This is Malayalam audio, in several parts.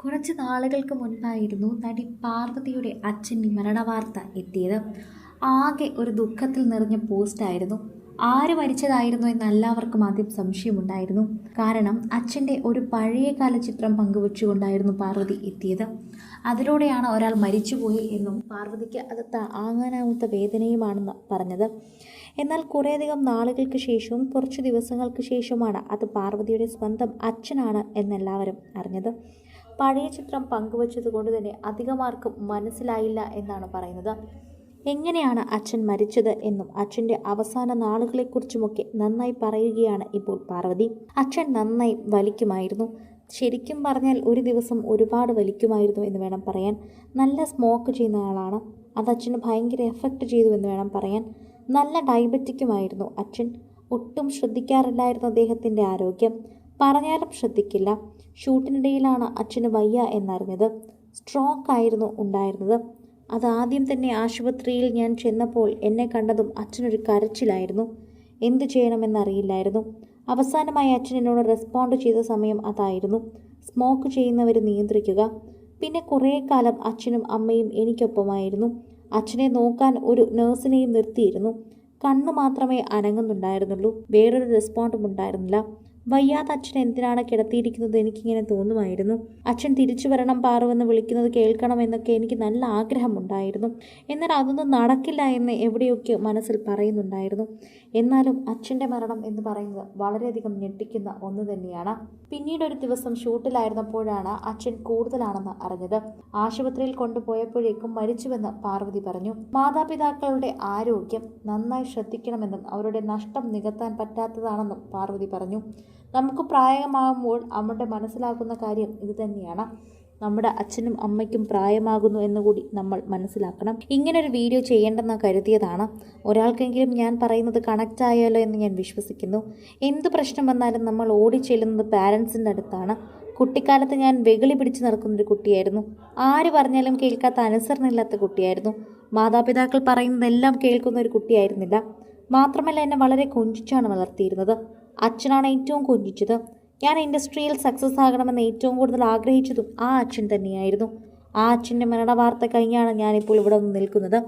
കുറച്ച് നാളുകൾക്ക് മുൻപായിരുന്നു നടി പാർവതിയുടെ അച്ഛന്റെ മരണവാർത്ത എത്തിയത്. ആകെ ഒരു ദുഃഖത്തിൽ നിറഞ്ഞ പോസ്റ്റായിരുന്നു ആര് മരിച്ചതായിരുന്നു എന്ന് എല്ലാവർക്കും ആദ്യം സംശയമുണ്ടായിരുന്നു. കാരണം അച്ഛന്റെ ഒരു പഴയകാല ചിത്രം പങ്കുവച്ചുകൊണ്ടായിരുന്നു പാർവതി എത്തിയത്. അതിലൂടെയാണ് ഒരാൾ മരിച്ചുപോയി എന്നും പാർവതിക്ക് അത് താങ്ങാനാവാത്ത വേദനയുമാണെന്ന് പറഞ്ഞത്. എന്നാൽ കുറേയധികം നാളുകൾക്ക് ശേഷവും കുറച്ച് ദിവസങ്ങൾക്ക് ശേഷവുമാണ് അത് പാർവതിയുടെ സ്വന്തം അച്ഛനാണ് എന്നെല്ലാവരും അറിഞ്ഞത്. പഴയ ചിത്രം പങ്കുവച്ചത് കൊണ്ട് തന്നെ അധികമാർക്കും മനസ്സിലായില്ല എന്നാണ് പറയുന്നത്. എങ്ങനെയാണ് അച്ഛൻ മരിച്ചത് എന്നും അച്ഛന്റെ അവസാന നാളുകളെക്കുറിച്ചുമൊക്കെ നന്നായി പറയുകയാണ് ഇപ്പോൾ പാർവതി. അച്ഛൻ നന്നായി വലിക്കുമായിരുന്നു. ശരിക്കും പറഞ്ഞാൽ ഒരു ദിവസം ഒരുപാട് വലിക്കുമായിരുന്നു എന്ന് വേണം പറയാൻ. നല്ല സ്മോക്ക് ചെയ്യുന്ന ആളാണ്. അത് അച്ഛന് ഭയങ്കര എഫക്റ്റ് ചെയ്തു എന്ന് വേണം പറയാൻ. നല്ല ഡയബറ്റിക്കുമായിരുന്നു അച്ഛൻ. ഒട്ടും ശ്രദ്ധിക്കാറില്ലായിരുന്നു അദ്ദേഹത്തിന്റെ ആരോഗ്യം. പറഞ്ഞാലും ശ്രദ്ധിക്കില്ല. ഷൂട്ടിനിടയിലാണ് അച്ഛന് വയ്യ എന്നറിഞ്ഞത്. സ്ട്രോക്ക് ആയിരുന്നു ഉണ്ടായിരുന്നത്. അതാദ്യം തന്നെ ആശുപത്രിയിൽ ഞാൻ ചെന്നപ്പോൾ എന്നെ കണ്ടതും അച്ഛനൊരു കരച്ചിലായിരുന്നു. എന്തു ചെയ്യണമെന്നറിയില്ലായിരുന്നു. അവസാനമായി അച്ഛൻ എന്നോട് റെസ്പോണ്ട് ചെയ്ത സമയം അതായിരുന്നു. സ്മോക്ക് ചെയ്യുന്നവർ നിയന്ത്രിക്കുക. പിന്നെ കുറേ കാലം അച്ഛനും അമ്മയും എനിക്കൊപ്പമായിരുന്നു. അച്ഛനെ നോക്കാൻ ഒരു നഴ്സിനെയും നിർത്തിയിരുന്നു. കണ്ണ് മാത്രമേ അനങ്ങുന്നുണ്ടായിരുന്നുള്ളൂ. വേറൊരു റെസ്പോണ്ടും ഉണ്ടായിരുന്നില്ല. വയ്യാത്ത അച്ഛൻ എന്തിനാണ് കിടത്തിയിരിക്കുന്നത്? എനിക്കിങ്ങനെ തോന്നുമായിരുന്നു. അച്ഛൻ തിരിച്ചു വരണം പാറുവെന്ന് വിളിക്കുന്നത് കേൾക്കണം എന്നൊക്കെ എനിക്ക് നല്ല ആഗ്രഹമുണ്ടായിരുന്നു. എന്നാൽ അതൊന്നും നടക്കില്ല എന്ന് എവിടെയൊക്കെ മനസ്സിൽ പറയുന്നുണ്ടായിരുന്നു. എന്നാലും അച്ഛന്റെ മരണം എന്ന് പറയുന്നത് വളരെയധികം ഞെട്ടിക്കുന്ന ഒന്ന് തന്നെയാണ്. പിന്നീട് ഒരു ദിവസം ഷൂട്ടിലായിരുന്നപ്പോഴാണ് അച്ഛൻ കൂടുതലാണെന്ന് അറിഞ്ഞത്. ആശുപത്രിയിൽ കൊണ്ടുപോയപ്പോഴേക്കും മരിച്ചുവെന്ന് പാർവതി പറഞ്ഞു. മാതാപിതാക്കളുടെ ആരോഗ്യം നന്നായി ശ്രദ്ധിക്കണമെന്നും അവരുടെ നഷ്ടം നികത്താൻ പറ്റാത്തതാണെന്നും പാർവതി പറഞ്ഞു. നമുക്ക് പ്രായമാകുമ്പോൾ നമ്മുടെ മനസ്സിലാക്കുന്ന കാര്യം ഇതുതന്നെയാണ് നമ്മുടെ അച്ഛനും അമ്മയ്ക്കും പ്രായമാകുന്നു എന്നുകൂടി നമ്മൾ മനസ്സിലാക്കണം. ഇങ്ങനൊരു വീഡിയോ ചെയ്യേണ്ടെന്ന് കരുതിയതാണ്. ഒരാൾക്കെങ്കിലും ഞാൻ പറയുന്നത് കണക്റ്റ് ആയാലോ എന്ന് ഞാൻ വിശ്വസിക്കുന്നു. എന്ത് പ്രശ്നം വന്നാലും നമ്മൾ ഓടി ചെല്ലുന്നത് പാരൻസിന്റെ അടുത്താണ്. കുട്ടിക്കാലത്ത് ഞാൻ വെകിളി പിടിച്ച് നടക്കുന്നൊരു കുട്ടിയായിരുന്നു. ആര് പറഞ്ഞാലും കേൾക്കാത്ത അനുസരണയില്ലാത്ത കുട്ടിയായിരുന്നു. മാതാപിതാക്കൾ പറയുന്നതെല്ലാം കേൾക്കുന്ന ഒരു കുട്ടിയായിരുന്നില്ല. മാത്രമല്ല എന്നെ വളരെ കൊഞ്ചിച്ചാണ് വളർത്തിയിരുന്നത്. അച്ഛനാണ് ഏറ്റവും കൊഞ്ചിച്ചത്. ഞാൻ ഇൻഡസ്ട്രിയിൽ സക്സസ് ആകണമെന്ന് ഏറ്റവും കൂടുതൽ ആഗ്രഹിച്ചതും ആ അച്ഛൻ തന്നെയായിരുന്നു. ആ അച്ഛന്റെ മരണ വാർത്ത കഴിഞ്ഞാണ് ഞാനിപ്പോൾ ഇവിടെ നിന്ന് നിൽക്കുന്നത്.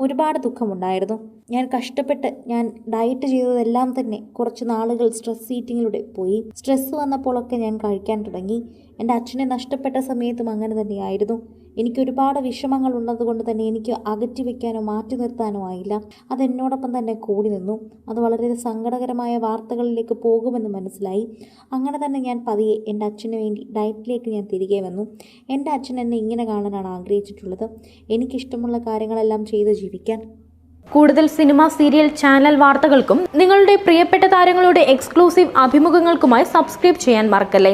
ഒരുപാട് ദുഃഖമുണ്ടായിരുന്നു. ഞാൻ കഷ്ടപ്പെട്ട് ഞാൻ ഡയറ്റ് ചെയ്തതെല്ലാം തന്നെ കുറച്ച് നാളുകൾ സ്ട്രെസ് ഈറ്റിങ്ങിലൂടെ പോയി. സ്ട്രെസ് വന്നപ്പോഴൊക്കെ ഞാൻ കഴിക്കാൻ തുടങ്ങി. എന്റെ അച്ഛനെ നഷ്ടപ്പെട്ട സമയത്തും അങ്ങനെ തന്നെയായിരുന്നു. എനിക്ക് ഒരുപാട് വിഷമങ്ങൾ ഉള്ളതുകൊണ്ട് തന്നെ എനിക്ക് അകറ്റി വെക്കാനോ മാറ്റി നിർത്താനോ ആയില്ല. അതെന്നോടൊപ്പം തന്നെ കൂടി നിന്നു. അത് വളരെ സങ്കടകരമായ വാർത്തകളിലേക്ക് പോകുമെന്ന് മനസ്സിലായി. അങ്ങനെ തന്നെ ഞാൻ പതിയെ എന്റെ അച്ഛന് വേണ്ടി ഡയറ്റിലേക്ക് ഞാൻ തിരികെ വന്നു. എന്റെ അച്ഛൻ എന്നെ ഇങ്ങനെ കാണാനാണ് ആഗ്രഹിച്ചിട്ടുള്ളത്. എനിക്കിഷ്ടമുള്ള കാര്യങ്ങളെല്ലാം ചെയ്ത് ജീവിക്കാൻ. കൂടുതൽ സിനിമ സീരിയൽ ചാനൽ വാർത്തകൾക്കും നിങ്ങളുടെ പ്രിയപ്പെട്ട താരങ്ങളുടെ എക്സ്ക്ലൂസീവ് അഭിമുഖങ്ങൾക്കുമായി സബ്സ്ക്രൈബ് ചെയ്യാൻ മറക്കല്ലേ?